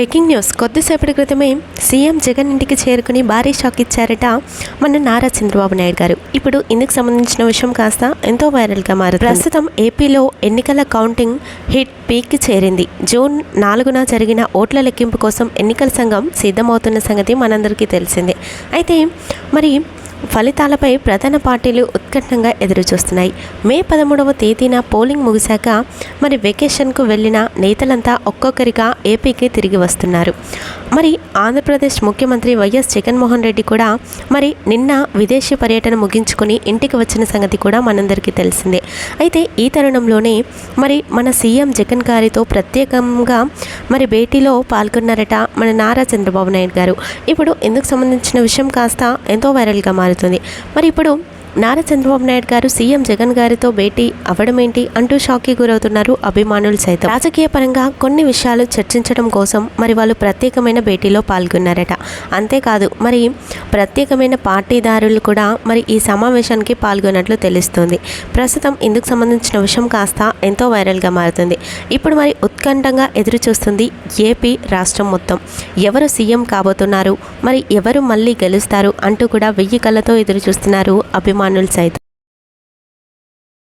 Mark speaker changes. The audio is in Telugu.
Speaker 1: Breaking news. కొద్దిసేపటి క్రితమే సీఎం జగన్ ఇంటికి చేరుకుని భారీ షాక్ ఇచ్చారట మన నారా చంద్రబాబు నాయుడు గారు. ఇప్పుడు ఇందుకు సంబంధించిన విషయం కాస్త ఎంతో వైరల్గా మారుతుంది. ప్రస్తుతం ఏపీలో ఎన్నికల కౌంటింగ్ హిట్ పీక్ చేరింది. జూన్ నాలుగున జరిగిన ఓట్ల లెక్కింపు కోసం ఎన్నికల సంఘం సిద్ధమవుతున్న సంగతి మనందరికీ తెలిసిందే. అయితే మరి ఫలితాలపై ప్రధాన పార్టీలు ఉత్కంఠంగా ఎదురుచూస్తున్నాయి. మే పదమూడవ తేదీన పోలింగ్ ముగిశాక మరి వెకేషన్కు వెళ్ళిన నేతలంతా ఒక్కొక్కరిగా ఏపీకి తిరిగి వస్తున్నారు. మరి ఆంధ్రప్రదేశ్ ముఖ్యమంత్రి వైఎస్ జగన్మోహన్ రెడ్డి కూడా మరి నిన్న విదేశీ పర్యటన ముగించుకుని ఇంటికి వచ్చిన సంగతి కూడా మనందరికీ తెలిసిందే. అయితే ఈ తరుణంలోనే మరి మన సీఎం జగన్ గారితో ప్రత్యేకంగా మరి భేటీలో పాల్గొన్నారట మన నారా చంద్రబాబు నాయుడు గారు. ఇప్పుడు ఇందుకు సంబంధించిన విషయం కాస్త ఎంతో వైరల్గా మారుతుంది. మరి ఇప్పుడు నారా చంద్రబాబు నాయుడు గారు సీఎం జగన్ గారితో భేటీ అవ్వడం ఏంటి అంటూ షాక్కి గురవుతున్నారు అభిమానులు సైతం. రాజకీయ పరంగా కొన్ని విషయాలు చర్చించడం కోసం మరి వాళ్ళు ప్రత్యేకమైన భేటీలో పాల్గొన్నారట. అంతేకాదు మరి ప్రత్యేకమైన పార్టీదారులు కూడా మరి ఈ సమావేశానికి పాల్గొన్నట్లు తెలుస్తుంది. ప్రస్తుతం ఇందుకు సంబంధించిన విషయం కాస్త ఎంతో వైరల్గా మారుతుంది. ఇప్పుడు మరి ఉత్కంఠంగా ఎదురు చూస్తుంది ఏపీ రాష్ట్రం మొత్తం. ఎవరు సీఎం కాబోతున్నారు? మరి ఎవరు మళ్ళీ గెలుస్తారు? అంటూ కూడా వెయ్యి కళ్ళతో ఎదురు చూస్తున్నారు అభిమానులు. manual side.